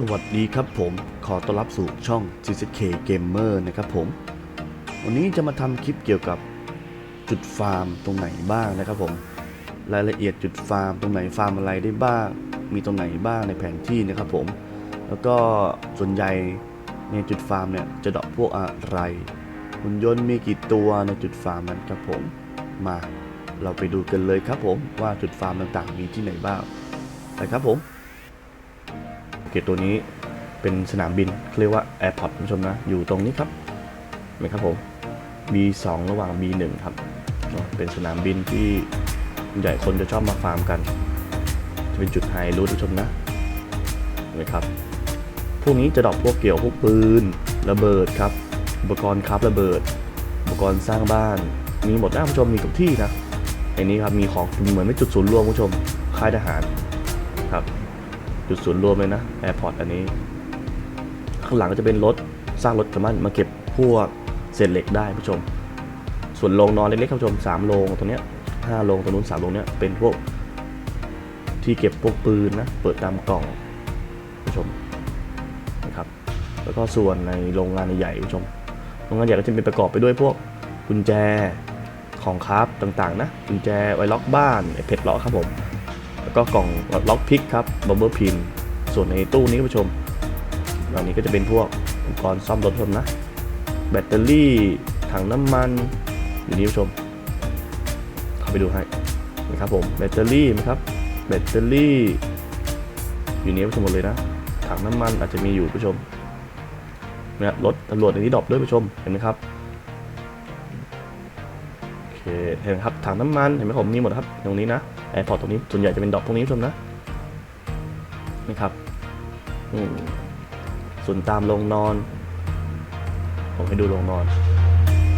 สวัสดีครับผมขอต้อนรับสู่ช่อง GZK Gamer นะครับผม วันนี้จะมาทำคลิปเกี่ยวกับจุดฟาร์มตรงไหนบ้างนะครับผม รายละเอียดจุดฟาร์มตรงไหนฟาร์มอะไรได้บ้าง มีตรงไหนบ้างในแผนที่นะครับผม แล้วก็ส่วนใหญ่ในจุดฟาร์มเนี่ยจะดอปพวกอะไรหุ่นยนต์มีกี่ตัวในจุดฟาร์มนั้นครับผม มาเราไปดูกันเลยครับผมว่าจุดฟาร์มต่างๆ มีที่ไหนบ้างไปครับผม เคตัวนี้เป็นสนามบินเรียกว่า Airport คุณผู้ชมนะ อยู่ตรงนี้ครับเห็นไหมครับผม B2 ระหว่าง B1 ครับ เป็นสนามบินที่ใหญ่คนจะชอบมาฟาร์มกัน จะเป็นจุดไฮรูทคุณผู้ชมนะเห็นไหมครับ พวกนี้จะดรอกพวกเกี่ยวพวกปืนระเบิดครับ อุปกรณ์ครับระเบิด อุปกรณ์สร้างบ้าน มีหมดนะคุณผู้ชมมีทุกที่นะในนี้ครับมีของเหมือนไม่จุดศูนย์รวมคุณผู้ชมค่ายทหาร จุดศูนย์รวมเลยนะแอร์พอร์ตอันนี้ ข้างหลังก็จะเป็นรถสร้างรถสามารถมาเก็บพวกเศษเหล็กได้ผู้ชม ส่วนโรงนอนเล็กๆครับผู้ชมสามโรงตรงเนี้ยห้าโรงตรงนู้นสามโรงเนี้ยเป็นพวกที่เก็บพวกปืนนะเปิดตามกล่องผู้ชมนะครับแล้วก็ส่วนในโรงงานใหญ่ผู้ชมโรงงานใหญ่ก็จะเป็นประกอบไปด้วยพวกกุญแจของคราฟต่างๆนะกุญแจไวล็อกบ้านไอเพชรล็อกครับผม แล้วก็กล่องล็อกพิกครับบัมเบอร์พินส่วนในตู้นี้ผู้ชมเหล่านี้ก็จะเป็นพวกอุปกรณ์ซ่อมรถคุณผู้ชมนะ แบตเตอรี่ถังน้ำมันอยู่นี้ผู้ชม เข้าไปดูให้นะครับผมแบตเตอรี่นะครับแบตเตอรี่ อยู่นี้ผู้ชมหมดเลยนะถังน้ำมันอาจจะมีอยู่ผู้ชมนี่ยรถตำรวจในนี้ดรอปด้วยผู้ชมเห็นไหมครับ เคเห็นไหมครับถังน้ำมันเห็นไหมผมมีหมดครับตรงนี้นะแอร์พอร์ตตรงนี้ส่วนใหญ่จะเป็นดอกพวกนี้ชมนะนี่ครับอืมส่วนตามโรงนอน ผมให้ดูโรงนอน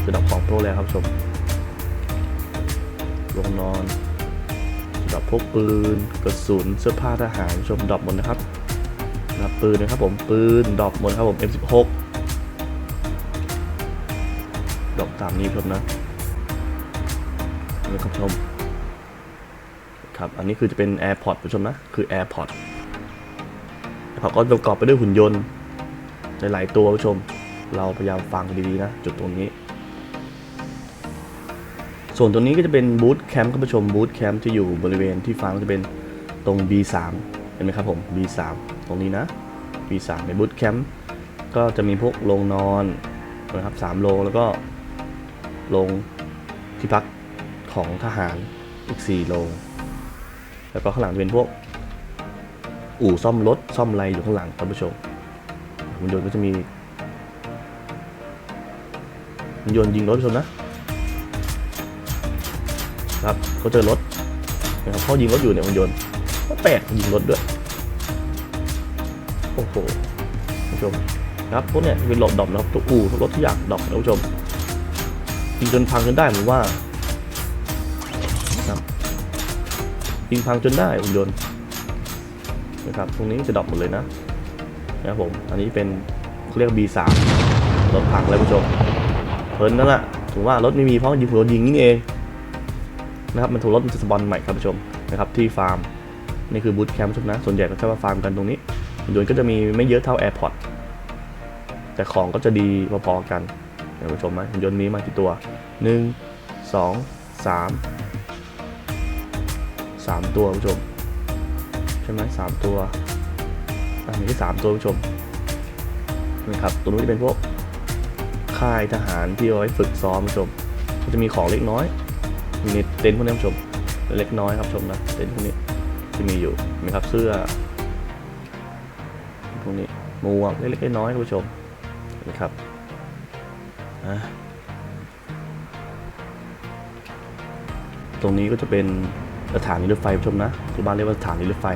จะดอกของพวกแล้วครับชมโรงนอนดอกพวกปืนกระสุนเสื้อผ้าทหารชมดอกหมดนะครับนะปืนนะครับผมปืนดอกหมดครับผม M16 ดอกตามนี้ชมนะ นี่ครับผู้ชม ครับ อันนี้คือจะเป็น AirPod ผู้ชมนะ คือ AirPod AirPod ก็ประกอบไปด้วยหุ่นยนต์หลายๆตัวผู้ชม เราพยายามฟังดีๆนะ จุดตรงนี้ ส่วนตรงนี้ก็จะเป็นบูธแคมป์ครับผู้ชมบูธแคมป์ที่อยู่บริเวณที่ฟังจะเป็นตรง B3 เห็นไหมครับผม B3 ตรงนี้นะ B3 ในบูธแคมป์ก็จะมีพวกโรงนอนนะครับสามโรงแล้วก็โรงที่พัก ของทหารอีก 4 โรง แล้วก็ข้างหลังจะเป็นพวก อู่ซ่อมรถซ่อมอะไรอยู่ข้างหลังท่านผู้ชมหุ่นยนต์ก็จะมีหุ่นยนต์ยิงรถผู้ชมนะครับเขาเจอรถนะครับเขายิงรถอยู่เนี่ยหุ่นยนต์ก็แปลกยิงรถด้วยโอ้โหท่านผู้ชมครับพวกเนี่ยเป็นหลบดรอปนะครับทุกอู่ทุกรถทุกอย่างดรอปนะผู้ชมยิงจนพังจนได้ผมว่า ยิงพังจนได้หุ่นยนต์นะครับตรงนี้จะดรอปหมดเลยนะนะครับผมอันนี้เป็นเรียก B3 รถพังแล้วผู้ชมเพลินนั่นแหละถึงว่ารถไม่มีเพราะยิงหัวยิงนี่เองนะครับมันถูกรถมันจะสปอนใหม่ครับผู้ชมนะครับที่ฟาร์มนี่คือบูธแคมป์ชมนะ ส่วนใหญ่ก็จะมาฟาร์มกันตรงนี้หุ่นยนต์ก็จะมีไม่เยอะเท่า AirPod แต่ของก็จะดีพอๆกันเดี๋ยวผู้ชมไหมหุ่นยนต์มีมากี่ตัวหนึ่ง สามตัวผู้ชม ใช่ไหมสามตัวอะมีแค่สามตัวผู้ชมนะครับตัวนู้นจะเป็นพวกค่ายทหารที่เอาไว้ฝึกซ้อมผู้ชมก็จะมีของเล็กน้อยมีเต็นท์พวกนี้ผู้ชมเล็กน้อยครับชมนะเต็นท์พวกนี้ที่มีอยู่นะครับเสื้อพวกนี้หมวกเล็กๆน้อยๆครับผู้ชมนะครับอะตรงนี้ก็จะเป็น สถานีรถไฟผู้ชมนะที่บ้านเรียกว่าสถานีรถไฟ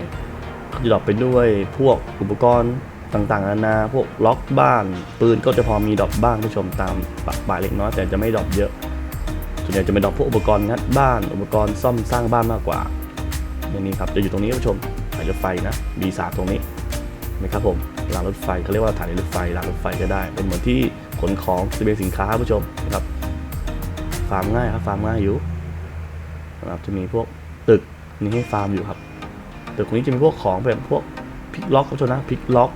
เขาจะดรอปไปด้วยพวกอุปกรณ์ต่างๆนานาพวกล็อกบ้าน ปืนก็จะพอมีดรอปบ้างผู้ชมตามปะปายเล็กน้อยแต่จะไม่ดรอปเยอะส่วนใหญ่จะเป็นดรอปพวกอุปกรณ์งัดบ้าน อุปกรณ์ซ่อมสร้างบ้านมากกว่าอย่างนี้ครับจะอยู่ตรงนี้ผู้ชมสานีรถไฟนะ B3 ตรงนี้นะครับผมรางรถไฟเขาเรียกว่าสถานีรถไฟรางรถไฟก็ได้ เป็นเหมือนที่ขนของเสบียงสินค้าผู้ชมนะครับฟาร์มง่ายครับฟาร์มง่ายอยู่นะครับจะมีพวก ตึกนี่ให้ฟาร์มอยู่ครับ ตึกนี้จะมีพวกของแบบพวกพลิกล็อกเขาชนะพลิกล็อก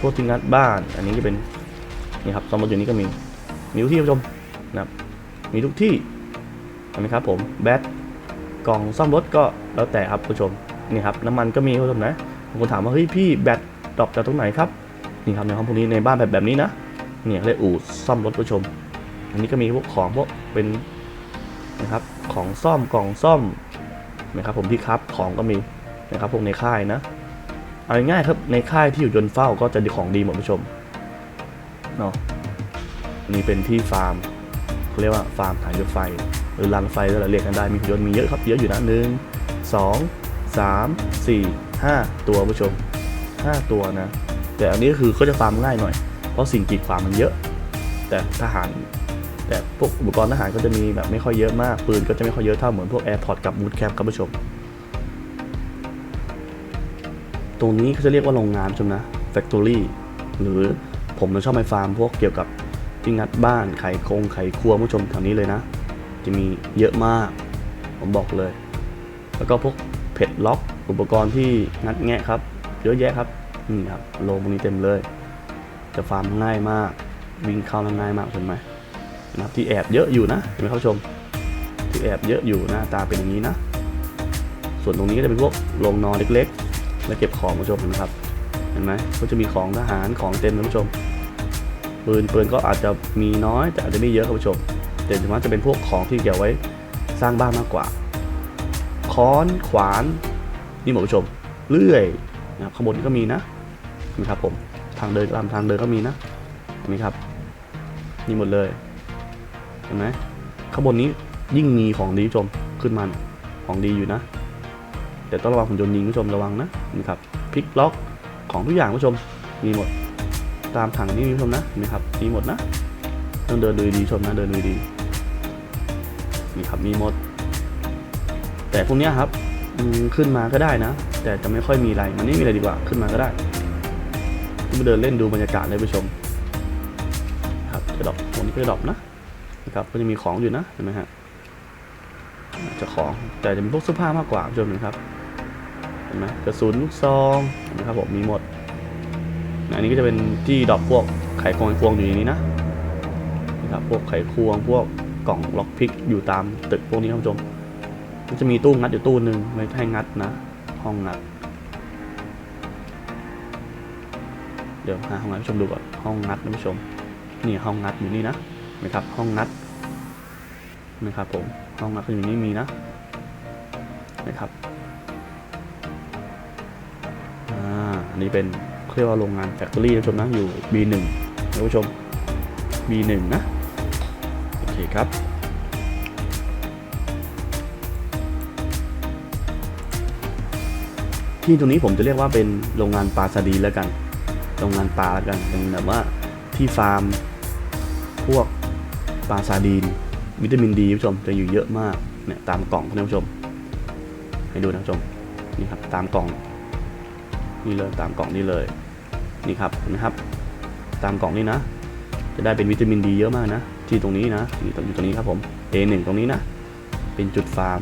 พวกที่งัดบ้าน อันนี้จะเป็นนี่ครับซ่อมรถอยู่นี่ก็มีมีทุกที่ผู้ชมนะครับมีทุกที่เห็นไหมครับผมแบตกล่องซ่อมรถก็แล้วแต่ครับผู้ชมนี่ครับน้ำมันก็มีผู้ชมนะบางคนถามว่าเฮ้ยพี่แบตดรอปจากตรงไหนครับนี่ครับในห้องพวกนี้ในบ้านแบบแบบนี้นะเนี่ยเขาเรียกอู่ซ่อมรถผู้ชม อันนี้ก็มีพวกของพวกเป็นนะครับของซ่อมกล่องซ่อม นะครับผมที่ครับของก็มีนะครับพวกในค่ายนะเอาง่ายครับในค่ายที่อยู่ยนต์เฝ้าก็จะดีของดีหมดผู้ชมเนาะนี่เป็นที่ฟาร์มเขาเรียกว่าฟาร์มถ่ายรถไฟ หรือรางไฟก็เราเรียกกันได้มียนต์มีเยอะครับเยอะอยู่นะหนึ่งสองสามสี่ห้าตัวผู้ชมห้าตัวนะแต่อันนี้ก็คือเขาจะฟาร์มง่ายหน่อยเพราะสิ่งกีดขวางมันเยอะ แต่ทหาร แต่พวกอุปกรณ์ทหารก็จะมีแบบไม่ค่อยเยอะมาก ปืนก็จะไม่ค่อยเยอะเท่าเหมือนพวก AirPod กับ Bootcamp ครับผู้ชม ตรงนี้เขาจะเรียกว่าโรงงานชมนะ Factory หรือผมจะชอบไปฟาร์มพวกเกี่ยวกับที่งัดบ้านไขคงไขครัวผู้ชมแถวนี้เลยนะ จะมีเยอะมาก ผมบอกเลย แล้วก็พวกเพจล็อก อุปกรณ์ที่งัดแงะครับ เยอะแยะครับนี่ครับโลงพวกนี้เต็มเลย จะฟาร์มง่ายมากวิ่งเข้าง่ายมากเห็นไหม นะที่แอบเยอะอยู่นะเห็นไหมครับผู้ชม ที่แอบเยอะอยู่หน้าตาเป็นอย่างนี้นะ ส่วนตรงนี้ก็จะเป็นพวกโรงนอนเล็กๆ และเก็บของผู้ชมเห็นไหมครับ เห็นไหมก็จะมีของทหารของเต็มนะผู้ชมปืนปืนก็อาจจะมีน้อยแต่อาจจะไม่เยอะครับผู้ชมแต่ส่วนมากจะเป็นพวกของที่เกี่ยวไว้สร้างบ้านมากกว่า ค้อนขวานนี่หมดผู้ชมเลื่อยนะครับข้างบนก็มีนะนไหมครับผมทางเดินตามทางเดินก็มีนะนไหมครับนี่หมดเลย เห็นไหมข้างบนนี้ยิ่งมีของดีชมขึ้นมาของดีอยู่นะแต่ต้องระวังหุ่นยนต์ยิงผู้ชมระวังนะนี่ครับพลิกล็อกของทุกอย่างผู้ชมมีหมด ตามถังนี่มีผู้ชมนะนไหมครับมีหมดนะต้องเดินดูดีชมนะเดินดูดีนี่ครับมีหมด แต่พวกนี้ครับขึ้นมาก็ได้นะ แต่จะไม่ค่อยมีอะไรมันไม่มีอะไรดีกว่าขึ้นมาก็ได้ขึ้นมาเดินเล่นดูบรรยากาศเลยผู้ชม ครับจะดรอปตรงนี้ก็จะดรอปนะ ครับก็จะมีของอยู่นะเห็นไหมฮะจะของแต่จะเป็นพวกเสื้อผ้ามากกว่าผู้ชมหนไหมครับเห็นไหมกระสุนลูกซองเห็นไหมครับผมมีหมดอันนี้ก็จะเป็นที่ดรอปพวกไขควงไขควงอยู่ในนี้นะนะครับพวกไขควงพวกกล่องล็อกพิกอยู่ตามตึกพวกนี้ครับผู้ชมก็จะมีตู้งัดอยู่ตู้หนึ่งไว้ให้งัดนะ ห้องงัด เดี๋ยวหาห้องงัดผู้ชมดูก่อนห้องงัดนะผู้ชมนี่ห้องงัดอยู่นี่นะนะครับห้องงัด นะครับผมห้องงัดก็อยู่นี่มีนะนะครับอ่าอันนี้เป็นเรียกว่าโรงงานแฟคทอรี่นะชมนะอยู่ B1 นะผู้ชม B1 นะ โอเคครับที่ตรงนี้ผมจะเรียกว่าเป็นโรงงานปลาซาดีแล้วกัน โรงงานปลาแล้วกันเป็นแบบว่าที่ฟาร์มพวกปลาซาดีน วิตามินดีผู้ชมจะอยู่เยอะมากเนี่ยตามกล่องนะผู้ชม ให้ดูนะผู้ชมนี่ครับตามกล่องนี่เลยตามกล่องนี่เลยนี่ครับนะครับ ตามกล่องนี่นะ จะได้เป็นวิตามินดีเยอะมากนะ ที่ตรงนี้นะนี่อยู่ตรงนี้ครับผม A1 ตรงนี้นะ เป็นจุดฟาร์ม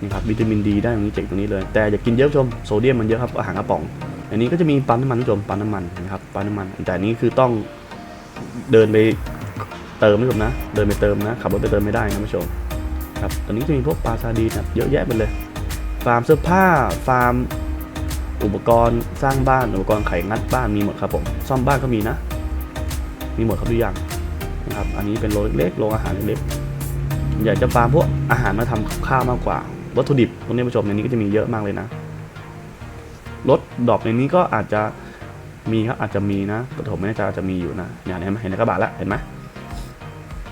นี่ครับวิตามินดีได้ตรงนี้เจ๋งตรงนี้เลย แต่อย่ากินเยอะชมโซเดียมมันเยอะครับอาหารกระป๋อง อันนี้ก็จะมีปั๊มน้ำมันผู้ชมปั๊มน้ำมันนะครับปั๊มน้ำมันแต่อันนี้คือต้องเดินไป เติมนะผู้ชมนะ เดินไปเติมนะ ขับรถไปเติมไม่ได้นะผู้ชม ครับ ตอนนี้จะมีพวกปลาซาดีนครับเยอะแยะไปเลย ฟาร์มเสื้อผ้า ฟาร์ม อุปกรณ์สร้างบ้าน อุปกรณ์ไขงัดบ้านมีหมดครับผม ซ่อมบ้านก็มีนะ มีหมดครับทุกอย่างนะครับ อันนี้เป็นโรงเล็กโรงอาหารเล็กอยากจะฟาร์มพวกอาหารมาทำข้าวมากกว่า วัตถุดิบตรงนี้ผู้ชมในนี้ก็จะมีเยอะมากเลยนะ รถดอปในนี้ก็อาจจะมีครับอาจจะมีนะแต่ผมไม่แน่ใจอาจจะมีอยู่นะอย่างนี้เห็นไหมเห็นในกระบะแล้วเห็นไหม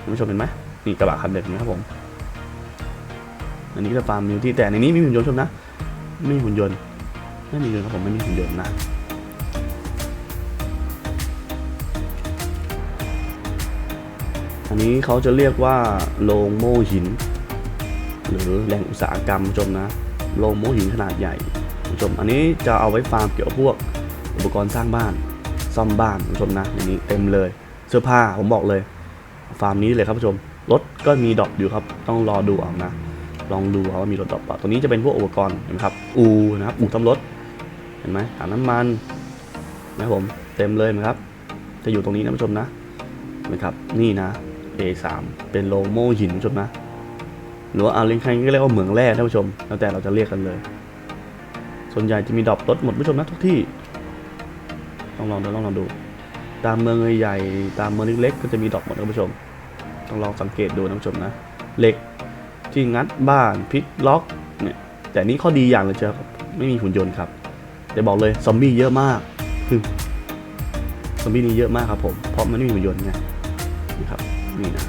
คุณผู้ชมเห็นไหมนี่กระบะคันเด็กนะครับผม อันนี้ก็จะฟาร์มมิวที่แต่ในนี้ไม่มีหุ่นยนต์ชมนะ ไม่มีหุ่นยนต์ ไม่มีหุ่นยครับผมไม่มีหุ่นยนต์นะอันนี้เขาจะเรียกว่าโรงโม่หิน หรือแหล่งอุตสาหกรรมชมนะโรงโม่หินขนาดใหญ่คุณผู้ชม อันนี้จะเอาไว้ฟาร์มเกี่ยวกับพวกอุปกรณ์สร้างบ้าน ซ่อมบ้านคุณผู้ชมนะอย่างนี้เต็มเลย เสื้อผ้าผมบอกเลย ฟาร์มนี้เลยครับผู้ชม รถก็มีดรอปอยู่ครับ ต้องรอดูเอานะ ลองดูว่ามีรถดรอปเปล่าตัวนี้จะเป็นพวกอุปกรณ์เห็นไหมครับ อูนะครับ อูทำรถ เห็นไหมถังน้ำมันนะครับผม เต็มเลยนะครับ จะอยู่ตรงนี้นะผู้ชมนะ นะครับ นี่นะ A3 เป็นโลโมหินผู้ชมนะ หรือว่าอาเรียกใคก็เรียกว่าเหมืองแร่ท่านผู้ชม แล้วแต่เราจะเรียกกันเลย ส่วนใหญ่จะมีดรอปรถหมดผู้ชมนะทุกที่ต้องลองดูต้องลองดู ตามเมืองใหญ่ๆตามเมืองเล็กๆก็จะมีดอปหมดท่านผู้ชมต้องลองสังเกตดูนะผู้ชมนะเหล็กที่งัดบ้านพลิกล็อกเนี่ยแต่นี่ข้อดีอย่างเลยเจ้าไม่มีหุ่นยนต์ครับแต่บอกเลยซอมบี้เยอะมากซอมบี้นี่เยอะมากครับผมเพราะมันไม่มีหุ่นยนต์ไงนี่ครับนี่นะ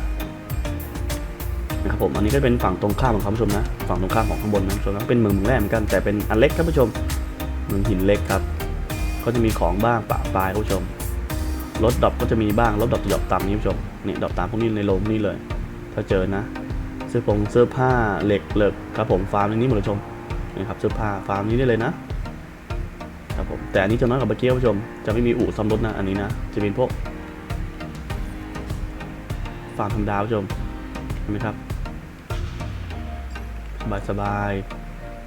นะครับผมอันนี้ก็เป็นฝั่งตรงข้ามของครับผู้ชมนะฝั่งตรงข้ามของข้างบนนะผู้ชมนะเป็นเมืองเมืองแรกเหมือนกันแต่เป็นอันเล็กครับผู้ชมเมืองหินเล็กครับ ก็จะมีของบ้างปะปลายครับผู้ชม รถดรอปก็จะมีบ้างรถดรอปดรอปตามนี้ผู้ชมนี่ดรอปตามพวกนี้ในโรงนี่เลย ถ้าเจอนะเสื้อผงเสื้อผ้าเหล็กเหล็กครับผมฟาร์มนนี้หมดเลยผู้ชมนี่ครับเสื้อผ้าฟาร์มนี้ได้เลยนะครับผมแต่อันนี้จะน้อยกว่าเมื่อกี้ผู้ชม จะไม่มีอู่ซ่อมรถนะอันนี้นะจะเป็นพวกฟาร์มธรรมดาผู้ชมเห็นไหมครับ สบายสบาย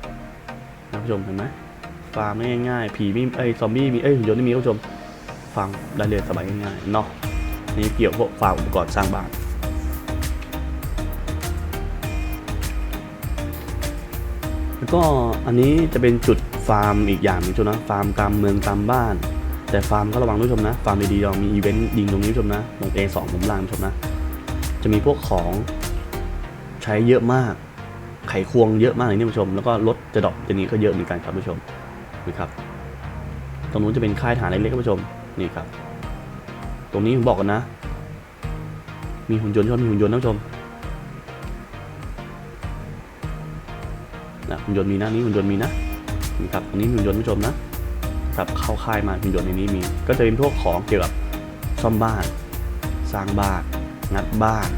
ๆนะผู้ชมเห็นไหมฟาร์มง่ายๆผีมีเอ้ซอมบี้มีเอ้ยหุ่นยนต์ไม่มีผู้ชม ฟังได้เลยสบายง่ายๆเนาะนี่เกี่ยวพวกฟาร์มอุปกรณ์สร้างบ้านแล้วก็อันนี้จะเป็นจุดฟาร์มอีกอย่างหนึงชมนะฟาร์มตามเมืองตามบ้าน แต่ฟาร์มก็ระวังด้วยชมนะฟาร์มดีๆเรามีอีเวนต์ยิงตรงนี้ชมนะตรง A2 ผมล่างชมนะ จะมีพวกของใช้เยอะมาก ไขควงเยอะมากเลยนี่ผู้ชม แล้วก็รถจะดรอปจะนี้ก็เยอะเหมือนกันครับผู้ชมนะครับตรงนู้นจะเป็นค่ายทหารเล็กๆครับผู้ชม นี่ครับ ตรงนี้ผมบอกกันนะ มีหุ่นยนต์ชอบมีหุ่นยนต์นะผู้ชมนะหุ่นยนต์มีนะนี่หุ่นยนต์มีนะนี่ครับอันนี้หุ่นยนต์ผู้ชมนะครับเข้าค่ายมาหุ่นยนต์ในนี้มี ก็จะเป็นพวกของเกี่ยวกับซ่อมบ้าน สร้างบ้าน งัดบ้าน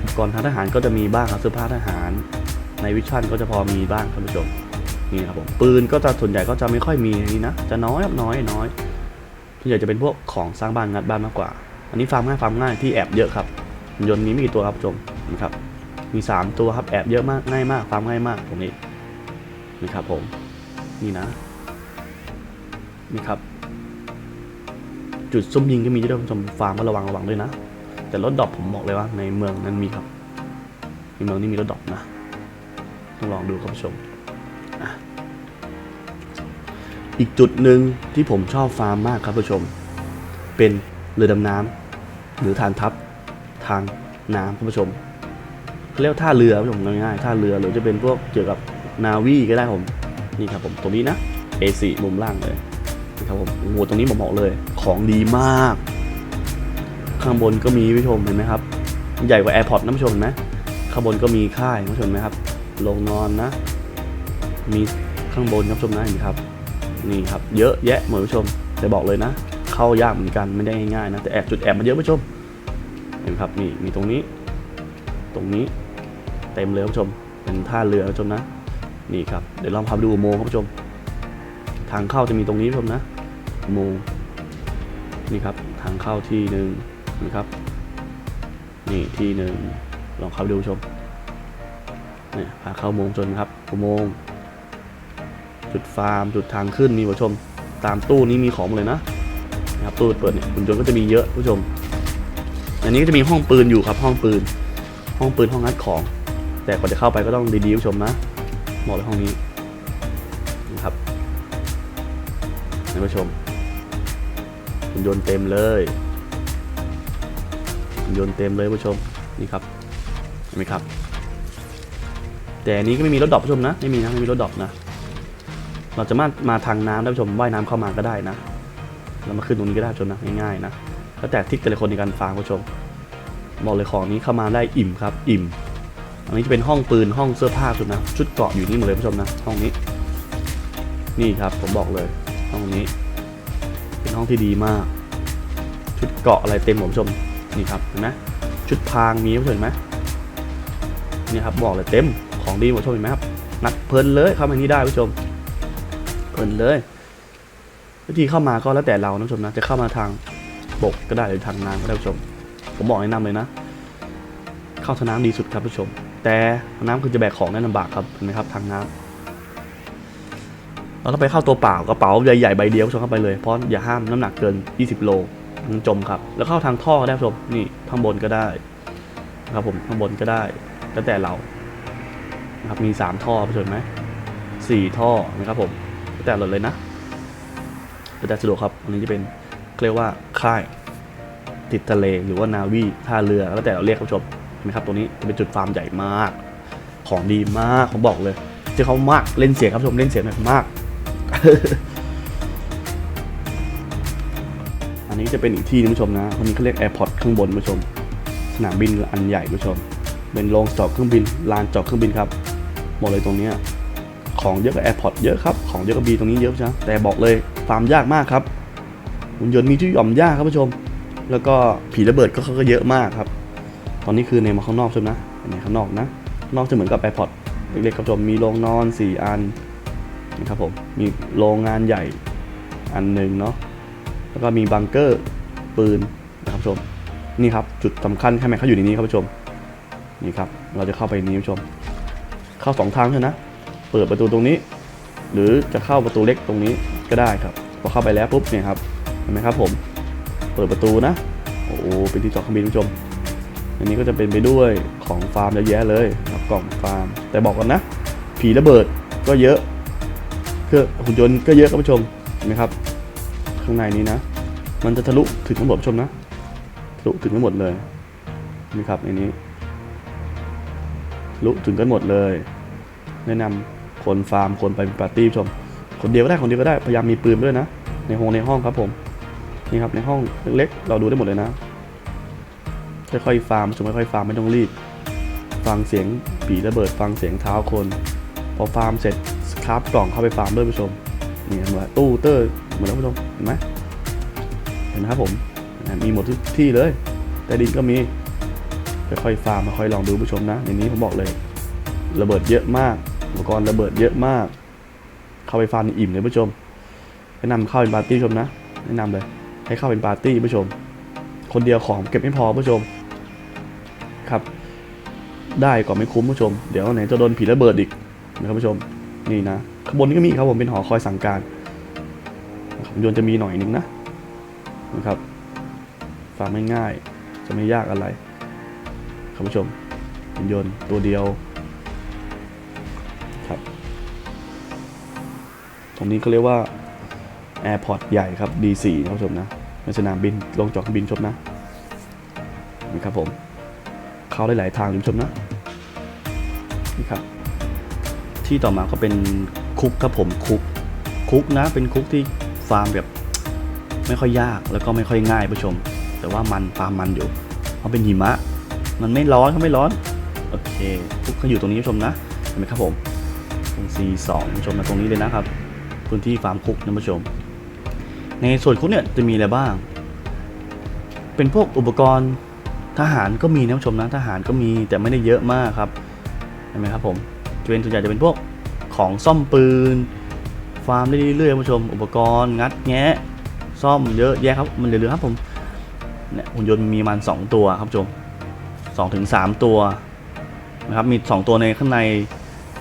อุปกรณ์ทางทหารก็จะมีบ้างครับเสื้อผ้าทหารในวิชั่นก็จะพอมีบ้างท่านผู้ชมนี่ครับผมปืนก็จะส่วนใหญ่ก็จะไม่ค่อยมีนี้นะ จะน้อยน้อยน้อย ส่วนใหญ่จะเป็นพวกของสร้างบ้านงัดบ้านมากกว่า อันนี้ฟาร์มง่ายฟาร์มง่ายที่แอบเยอะครับยนต์มีไม่กี่ตัวครับผู้ชมนะครับมี 3 ตัวครับแอบเยอะมากง่ายมากฟาร์มง่ายมากตรงนี้นี่ครับผมนี่นะนี่ครับ จุดซุ่มยิงก็มีด้วยท่านผู้ชมฟาร์มก็ระวังระวังด้วยนะ แต่รถดรอปผมบอกเลยว่าในเมืองนั้นมีครับในเมืองนี้มีรถดรอปนะ ต้องลองดูครับผู้ชมอะ อีกจุดหนึ่งที่ผมชอบฟาร์มมากครับผู้ชม เป็นเรือดำน้ำหรือฐานทัพทางน้ำครับผู้ชมเขาเรียกท่าเรือผู้ชมง่ายๆท่าเรือหรือจะเป็นพวกเกี่ยวกับนาวีก็ได้ผมนี่ครับผมตรงนี้นะ A4 มุมล่างเลยนะครับผมโอ้โหตรงนี้ผมบอกเลยของดีมาก ข้างบนก็มีผู้ชมเห็นไหมครับ ใหญ่กว่า AirPods นะผู้ชมนไหมข้างบนก็มีค่ายผู้ชมนไหมครับโรงนอนนะ มีข้างบนครับผู้ชมนะเห็นครับ นี่ครับเยอะแยะเหมือนผู้ชมแต่บอกเลยนะ เข้ายากเหมือนกันไม่ได้ง่ายๆนะแต่แอบจุดแอบมาเยอะผู้ชมเห็นไหมครับนี่มีตรงนี้ ตรงนี้เต็มเลยคุณผู้ชม เป็นท่าเรือคุณผู้ชมนะนี่ครับเดี๋ยวลองพาไปดูอุโมงค์ครับคุณผู้ชม ทางเข้าจะมีตรงนี้คุณผู้ชมนะอุโมงค์นี่ครับทางเข้าที่หนึ่งนะครับนี่ที่หนึ่งลองเข้าไปดูผู้ชมเนี่ยพาเข้าอุโมงค์ชนครับอุโมงค์ จุดฟาร์ม จุดทางขึ้นนี่ผู้ชม ตามตู้นี้มีของเลยนะนะครับตู้เปิดเนี่ยหุ่นยนต์ก็จะมีเยอะผู้ชม อันนี้ก็จะมีห้องปืนอยู่ครับห้องปืน ห้องปืนห้องงัดของ แต่ก่อนจะเข้าไปก็ต้องดีๆผู้ชมนะบอกเลยห้องนี้นะครับท่ผู้ชมหุ่นยนต์เต็มเลยหุ่นยนต์เต็มเลยผู้ชมนี่ครับเห็นไหมครับ แต่อันนี้ก็ไม่มีรถดรอปผู้ชมนะไม่มีนะไม่มีรถดรอปนะ เราจะมามาทางน้ำได้ผู้ชมว่ายน้ำเข้ามาก็ได้นะเรามาขึ้นตรงนี้ก็ได้ชมนะง่ายๆนะแล้วแต่ทริกแต่ละคนในการฟาร์มผู้ชมบอกเลยของนี้เข้ามาได้อิ่มครับ อิ่ม อันนี้จะเป็นห้องปืนห้องเสื้อผ้าชุดนะชุดเกราะอยู่นี่หมดเลยผู้ชมนะห้องนี้ นี่ครับผมบอกเลย ห้องนี้ เป็นห้องที่ดีมาก ชุดเกราะอะไรเต็มหมดผู้ชมนี่ครับเห็นไหมชุดพรางมีผู้ชมเห็นไหมนี่ครับบอกเลยเต็มของดีหมดผู้ชมเห็นไหมครับนักเพลินเลยเข้ามาที่นี่ได้ผู้ชม เพลินเลยวิธีเข้ามาก็แล้วแต่เรานะผู้ชมนะ จะเข้ามาทางบกก็ได้หรือทางน้ำก็ได้ผู้ชม ผมบอกแนะนำเลยนะ เข้าทางน้ำดีสุดครับผู้ชม แต่ทางน้ำคือจะแบกของได้ลำบากครับเห็นไหมครับทางน้เราต้องไปเข้าตัวเปล่ากระเป๋าใหญ่ๆใบเดียวชมเข้าไปเลยเพราะอย่าห้ามน้ำหนักเกิน 20 โลมันจมครับ แล้วเข้าทางท่อก็ได้ผู้ชมนี่ข้างบนก็ได้นะครับผมข้างบนก็ได้แล้วแต่เรานะครับมี 3 ท่อผู้ชมไหมสี่ท่อนะครับผม แต่เราเลยนะแต่สะดวกครับ อันนี้จะเป็นเรียกว่าค่ายติดทะเลหรือว่านาวีท่าเรือแล้วแต่เราเรียกครับชมเห็นไหมครับตรงนี้จะเป็นจุดฟาร์มใหญ่มาก ของดีมากผมบอกเลยเจ้าเขามากเล่นเสียงครับชมเล่นเสียงหน่อยมาก อันนี้จะเป็นอีกที่นึงผู้ชมนะคนนี้เขาเรียกแอร์พอร์ตข้างบนผู้ชม สนามบินอันใหญ่ผู้ชม เป็นโรงจอดเครื่องบินลานจอดเครื่องบินครับหมดเลยตรงนี้ ของเยอะกับแอร์พอร์ตเยอะครับ ของเยอะกับบีตรงนี้เยอะใช่ไหมแต่บอกเลยฟาร์มยากมากครับหุ่นยนต์มีที่หย่อมยากครับผู้ชม แล้วก็ผีระเบิดก็เขาก็เยอะมากครับ ตอนนี้คือในมาข้างนอกใช่ไหมนะในข้างนอกนะ นอกจะเหมือนกับแอร์พอตเล็กๆครับผู้ชมมีโรงนอน 4 อันนะครับผมมีโรงงานใหญ่อันหนึ่งเนาะแล้วก็มีบังเกอร์ปืนนะครับผู้ชมนี่ครับจุดสำคัญแค่ไหนเขาอยู่ในนี้ครับผู้ชมนี่ครับเราจะเข้าไปนี้ผู้ชม เข้าสองทางใช่ไหมนะ เปิดประตูตรงนี้ หรือจะเข้าประตูเล็กตรงนี้ก็ได้ครับ พอเข้าไปแล้วปุ๊บเนี่ยครับเห็นไหมครับผมเปิดประตูนะ โอ้โหเป็นที่จอดเครื่องบินผู้ชม อันนี้ก็จะเป็นไปด้วยของฟาร์มเยอะแยะเลยครับกล่องฟาร์ม แต่บอกก่อนนะ ผีระเบิดก็เยอะเครื่องหุ่นยนต์ก็เยอะครับผู้ชมเห็นไหมครับข้างในนี้นะ มันจะทะลุถึงทั้งหมดผู้ชมนะทะลุถึงทั้งหมดเลยนี่ครับในนี้ทะลุถึงกันหมดเลย แนะนำ คนฟาร์มคนไปปาร์ตี้ชม คนเดียวก็ได้คนเดียวก็ได้พยายามมีปืนด้วยนะ ในห้องในห้องครับผมนี่ครับในห้องเล็กๆเราดูได้หมดเลยนะค่อยๆฟาร์มชมค่อยๆฟาร์มไม่ต้องรีบ ฟังเสียงผีระเบิดฟังเสียงเท้าคน พอฟาร์มเสร็จคราฟกล่องเข้าไปฟาร์มด้วยผู้ชมนี่เห็นไหมตู้เตอร์เหมือนแล้วผู้ชมเห็นไหมเห็นไหมครับผมมีหมดทุกที่เลยใต้ดินก็มีค่อยๆฟาร์มค่อยๆลองดูผู้ชมนะในนี้ผมบอกเลย ระเบิดเยอะมาก อุปกรณ์ระเบิดเยอะมาก เข้าไปฟาร์มนี่อิ่มเลยผู้ชมแนะนำเข้าเป็นปาร์ตี้ผู้ชมนะ แนะนำเลย ให้เข้าเป็นปาร์ตี้ผู้ชม คนเดียวของเก็บไม่พอผู้ชม ครับ ได้ก็ไม่คุ้มผู้ชม เดี๋ยวไหนจะโดนผีระเบิดอีกนะครับผู้ชม นี่นะข้างบนนี้ก็มีครับผมเป็นหอคอยสั่งการนะครับยนต์จะมีหน่อยนึงนะนะครับฟังไม่ง่ายๆจะไม่ยากอะไรครับผู้ชมยนต์ตัวเดียว ตรงนี้ก็เรียกว่าแอร์พอร์ตใหญ่ครับ D4 นะครับผู้ชมนะในสนามบินลงจอดบินชมนะนี่ครับผม เข้าได้หลายทางคุณผู้ชมนะนี่ครับ ที่ต่อมาก็เป็นคุกครับผมคุกคุกนะ เป็นคุกที่ฟาร์มแบบไม่ค่อยยากแล้วก็ไม่ค่อยง่ายผู้ชม แต่ว่ามันฟาร์มมันอยู่เพราะเป็นหิมะ มันไม่ร้อนเขาไม่ร้อนโอเคคุกเขาอยู่ตรงนี้ผู้ชมนะเห็นไหมครับผมตรง C2 ผู้ชมมาตรงนี้เลยนะครับ พื้นที่ฟาร์มคุกนะผู้ชม ในส่วนคุกเนี่ยจะมีอะไรบ้าง เป็นพวกอุปกรณ์ทหารก็มีนะผู้ชมนะทหารก็มีแต่ไม่ได้เยอะมากครับเห็นไหมครับผมจะเป็นส่วนใหญ่จะเป็นพวกของซ่อมปืน ฟาร์มได้เรื่อยๆผู้ชม อุปกรณ์งัดแงะซ่อมเยอะแยะครับมันเหลือๆครับผมเนี่ยหุ่นยนต์มีมันสองตัวครับผู้ชมสองถึงสามตัวนะครับมีสองตัวในข้างใน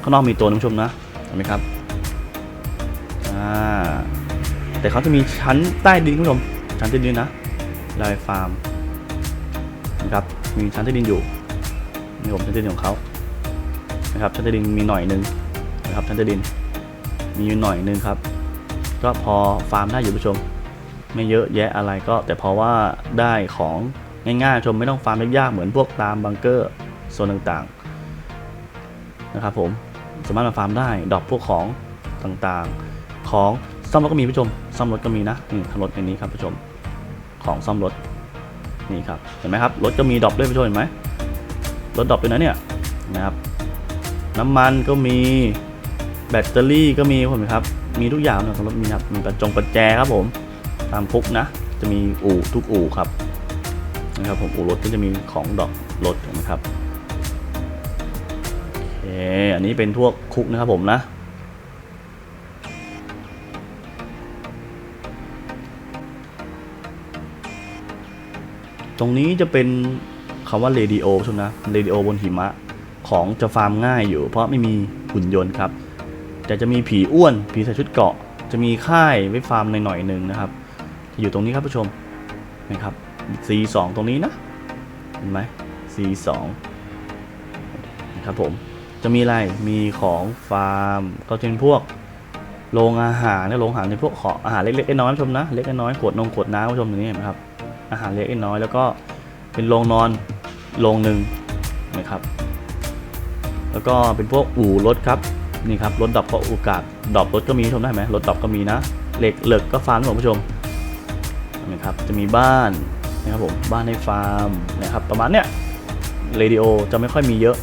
ข้างนอกมีตัวนะผู้ชมนะเห็นไหมครับ แต่เขาจะมีชั้นใต้ดินคุณผู้ชม ชั้นใต้ดินนะลายฟาร์มนะครับ มีชั้นใต้ดินอยู่นี่ผมชั้นใต้ดินของเขานะครับ ชั้นใต้ดินมีหน่อยหนึงนะครับ ชั้นใต้ดิน มีอยู่หน่อยหนึงครับ ก็พอฟาร์มได้อยู่ผู้ชม ไม่เยอะแยะอะไรก็ แต่เพราะว่าได้ของง่ายๆชมไม่ต้องฟาร์มยากๆเหมือนพวกตามบังเกอร์โซนต่างๆนะครับผมสามารถมาฟาร์มได้ดรอปพวกของต่างๆ ของซ่อมรถก็มีผู้ชมซ่อมรถก็มีนะนี่ทางรถในนี้ครับผู้ชมของซ่อมรถนี่ครับเห็นไหมครับรถก็มีดรอปด้วยผู้ชมเห็นไหมรถดรอปด้วยนะเนี่ยนะครับน้ำมันก็มีแบตเตอรี่ก็มีเห็นไหมครับมีทุกอย่างในของรถมีครับมีประจงประแจครับผมตามคุกนะ จะมีอู่ทุกอู่ครับนะครับผมอู่รถก็จะมีของดรอปรถนะครับโอเคอันนี้เป็นพวคุกนะครับผมนะ ตรงนี้จะเป็นคำว่าเรดิโอใช่ไหมนะเรดิโอบนหิมะของจะฟาร์มง่ายอยู่ เพราะไม่มีหุ่นยนต์ครับ แต่จะมีผีอ้วนผีใส่ชุดเกาะ จะมีค่ายไว้ฟาร์มหน่อยๆหนึ่งนะครับจะอยู่ตรงนี้ครับผู้ชมนะครับ C2 ตรงนี้นะเห็นไหม C2 นะครับผมจะมีอะไรมีของฟาร์มก็จะเป็นพวกโรงอาหารนะโรงอาหารเป็นพวกขออาหารเล็กๆน้อยๆผู้ชมนะเล็กน้อยขวดนมขวดน้ำผู้ชมตรงนี้เห็นไหมครับ อาหารเล็กน้อย แล้วก็เป็นโรงนอนโรงหนึ่งนะครับ แล้วก็เป็นพวกอู่รถครับนี่ครับรถดับก็โอกาสดอปรถก็มีชมได้ไหมรถดับก็มีนะเหล็กเหล็กก็ฟาร์มครับผู้ชมนะครับจะมีบ้านนะครับผมบ้านในฟาร์มนะครับประมาณเนี้ยเรดิโอจะไม่ค่อยมีเยอะ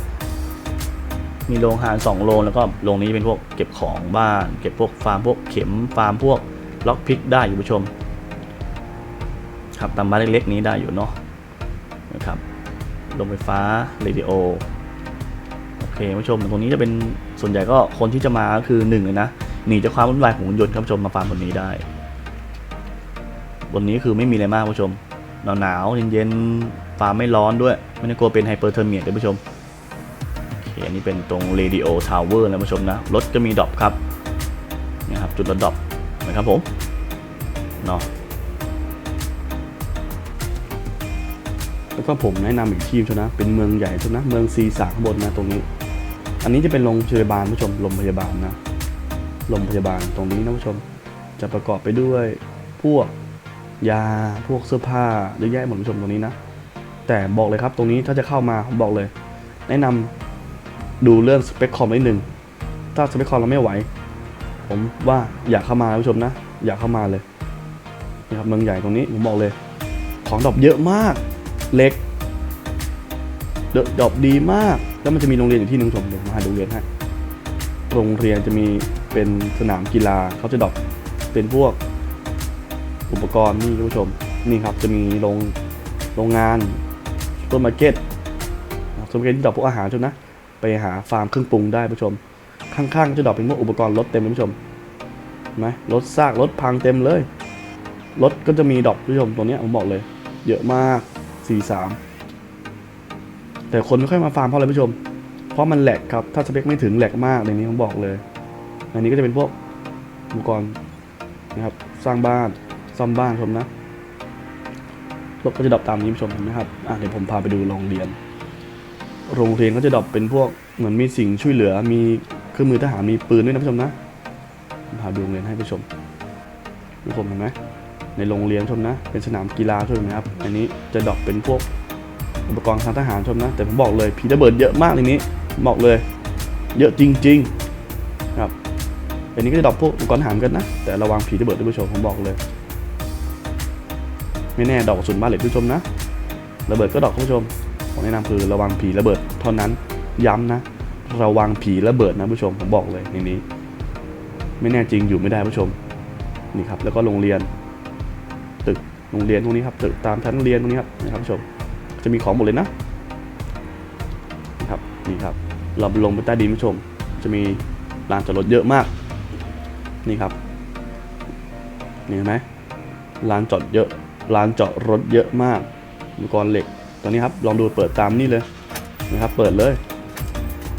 มีโรงอาหาร2โรงแล้วก็โรงนี้เป็นพวกเก็บของบ้าน เก็บพวกฟาร์มพวกเข็มฟาร์มพวกล็อกพิกได้อยู่ผู้ชม ครับตามบ้านเล็กๆนี้ได้อยู่เนาะนะครับโรงไฟฟ้าเรดิโอโอเคผู้ชมตรงนี้จะเป็นส่วนใหญ่ก็คนที่จะมาก็คือหนึ่งเลยนะหนีจากความวุ่นวายของหุ่นยนต์ครับผู้ชมมาฟาร์มบนนี้ได้ บนนี้คือไม่มีอะไรมากผู้ชมหนาวๆเย็นๆฟาร์มไม่ร้อนด้วย ไม่ได้กลัวเป็นไฮเปอร์เทอร์เมียเลยผู้ชมโอเคอันนี้เป็นตรง Radio Tower นะผู้ชมนะรถก็มีดรอปครับนะครับจุดรถดรอปนะครับผมเนาะ แล้วก็ผมแนะนำอีกที่ชนะ เป็นเมืองใหญ่ชนะ เมืองซีสข้างบนนะตรงนี้ อันนี้จะเป็นโรงพยาบาลผู้ชมโรงพยาบาลนะโรงพยาบาลตรงนี้นะผู้ชม จะประกอบไปด้วยพวกยาพวกเสื้อผ้าเยอะแยะหมดผู้ชมตรงนี้นะ แต่บอกเลยครับตรงนี้ถ้าจะเข้ามาผมบอกเลย แนะนำดูเรื่องสเปคคอมนิดหนึ่งถ้าสเปคคอมเราไม่ไหว ผมว่าอยากเข้ามาผู้ชมนะ อยากเข้ามาเลยนี่ครับเมืองใหญ่ตรงนี้ผมบอกเลย ของดรอปเยอะมาก เล็กดอะดรอปดีมาก แล้วมันจะมีโรงเรียนอยู่ที่หนึงผู้ชมเดี๋ยวมหาโรงเรียนให้โรงเรียนจะมีเป็นสนามกีฬาเขาจะดอปเป็นพวกอุปกรณ์นี่คุณผู้ชมนี่ครับจะมีโรงโรงงานซูเปอร์มาร์เก็ตสมมติที่ดอปพวกอาหารชมนะ ไปหาฟาร์มเครื่องปรุงได้ผู้ชม ข้างๆจะดอปเป็นพวกอุปกรณ์รถเต็มเลยผู้ชมไหมรถซากรถพังเต็มเลยรถก็จะมีดอปผู้ชมตัวนี้ผมบอกเลย เยอะมาก 43แต่คนไม่ค่อยมาฟาร์มเพราะอะไรผู้ชม เพราะมันแหลกครับ ถ้าสเปคไม่ถึงแหลกมากในนี้ผมบอกเลย อันนี้ก็จะเป็นพวกอุปกรณ์นะครับ สร้างบ้าน ซ่อมบ้านชมนะรถก็จะดรอปตามนี้ผู้ชมเห็นไหมครับ อะเดี๋ยวผมพาไปดูโรงเรียน โรงเรียนก็จะดรอปเป็นพวกเหมือนมีสิ่งช่วยเหลือ มีเครื่องมือทหาร มีปืนด้วยนะผู้ชมนะพาดูโรงเรียนให้ผู้ชมผู้ชมเห็นไหม ในโรงเรียนชมนะ เป็นสนามกีฬาชมนะครับ อันนี้จะดอปเป็นพวกอุปกรณ์ทางทหารชมนะ แต่ผมบอกเลยผีระเบิดเยอะมากในนี้บอกเลย เยอะจริงๆครับอันนี้ก็จะดอปพวกอุปกรณ์ทหารกันนะ แต่ระวังผีระเบิดด้วยผู้ชมผมบอกเลย ไม่แน่ดอกสุนบ้านเหล็กผู้ชมนะ ระเบิดก็ดอกผู้ชมผมแนะนำคือระวังผีระเบิดเท่านั้นย้ำนะ ระวังผีระเบิดนะผู้ชมผมบอกเลยอย่างนี้ ไม่แน่จริงอยู่ไม่ได้ผู้ชมนี่ครับแล้วก็โรงเรียน โรงเรียนพวกนี้ครับตึกตามชั้นเรียนพวกนี้ครับนะครับผู้ชมจะมีของหมดเลยนะนะครับนี่ครับ เราลงไปใต้ดินผู้ชม จะมีลานจอดรถเยอะมาก นี่ครับนี่เห็นไหมลานจอดเยอะลานจอดรถเยอะมากอุปกรณ์เหล็กตอนนี้ครับลองดูเปิดตามนี่เลยนะครับ เปิดเลย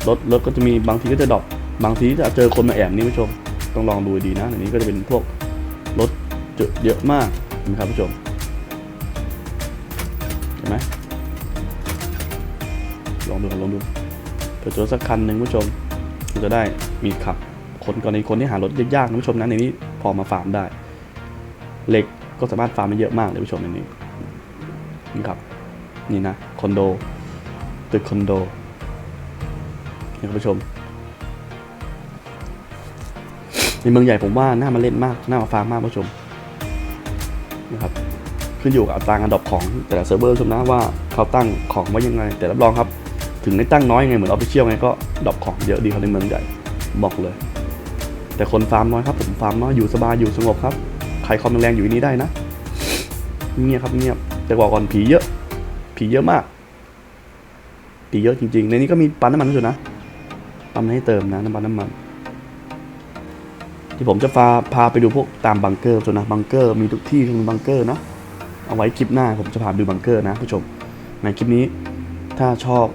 รถรถก็จะมีบางทีก็จะดรอปบางทีจะเจอคนมาแอบนี่ผู้ชม ต้องลองดูดีนะอันนี้ก็จะเป็นพวกรถเจอเยอะมาก นะครับผู้ชม เห็นไหมลองดูลองดูเผื่อเจอสักคันหนึ่งผู้ชมมันจะได้มีขับ คนกรณีคนที่หารถยากๆนะผู้ชมนะในนี้พอมาฟาร์มได้เหล็กก็สามารถฟาร์มได้เยอะมากเลยผู้ชมในนี้นี่ครับนี่นะคอนโดตึกคอนโดนี่คุณผู้ชมในเมืองใหญ่ผมว่าน่ามาเล่นมาก น่ามาฟาร์มมากผู้ชม นะครับขึ้นอยู่กับอัตราการดรอปของแต่ละเซิร์ฟเวอร์ชมนะว่าเขาตั้งของไว้ยังไง แต่รับรองครับถึงได้ตั้งน้อยยังไงเหมือนออฟฟิเชียลไงก็ดรอปของเยอะดีครับในเมืองใหญ่บอกเลย แต่คนฟาร์มน้อยครับผมฟาร์มน้อยอยู่สบายอยู่สงบครับใครคอมแรงอยู่ที่นี้ได้นะเงียบครับเงียบแต่บอกก่อนผีเยอะ ผีเยอะมากผีเยอะจริงๆ ในนี้ก็มีปั๊มน้ำมันด้วยนะปั๊มให้เติมนะน้ำมันน้ำมัน ที่ผมจะพาพาไปดูพวกตามบังเกอร์ส่วนนะบังเกอร์มีทุกที่ที่มีบังเกอร์นะเอาไว้คลิปหน้าผมจะพาไปดูบังเกอร์นะผู้ชม ในคลิปนี้ถ้าชอบ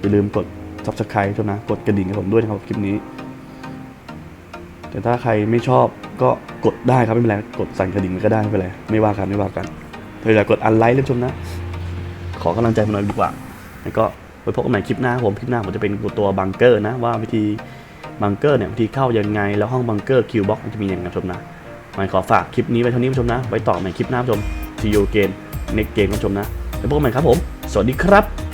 อย่าลืมกด subscribe ชมนะกดกระดิ่งให้ผมด้วยนะครับคลิปนี้ แต่ถ้าใครไม่ชอบก็กดได้ครับไม่เป็นไรกดสั่นกระดิ่งก็ได้ไม่เป็นไรไม่ว่ากันไม่ว่ากันเธออย่ากดอันไลค์เลยชมนะ ขอกำลังใจมหน่อยดีกว่า แล้วก็ไปพบกันใหม่คลิปหน้าผมคลิปหน้าผมจะเป็นตัวบังเกอร์นะว่าวิธี บังเกอร์เนี่ยวิธีเข้ายังไง แล้วห้องบังเกอร์คิวบ็อกมันจะมีอย่างไรชมนะมาขอฝากคลิปนี้ไว้เท่านี้ผู้ชมนะ ไว้ต่อใหม่คลิปหน้าผู้ชมซีโอเกนในเกมผู้ชมนะ แล้วพบกันใหม่ครับผม สวัสดีครับ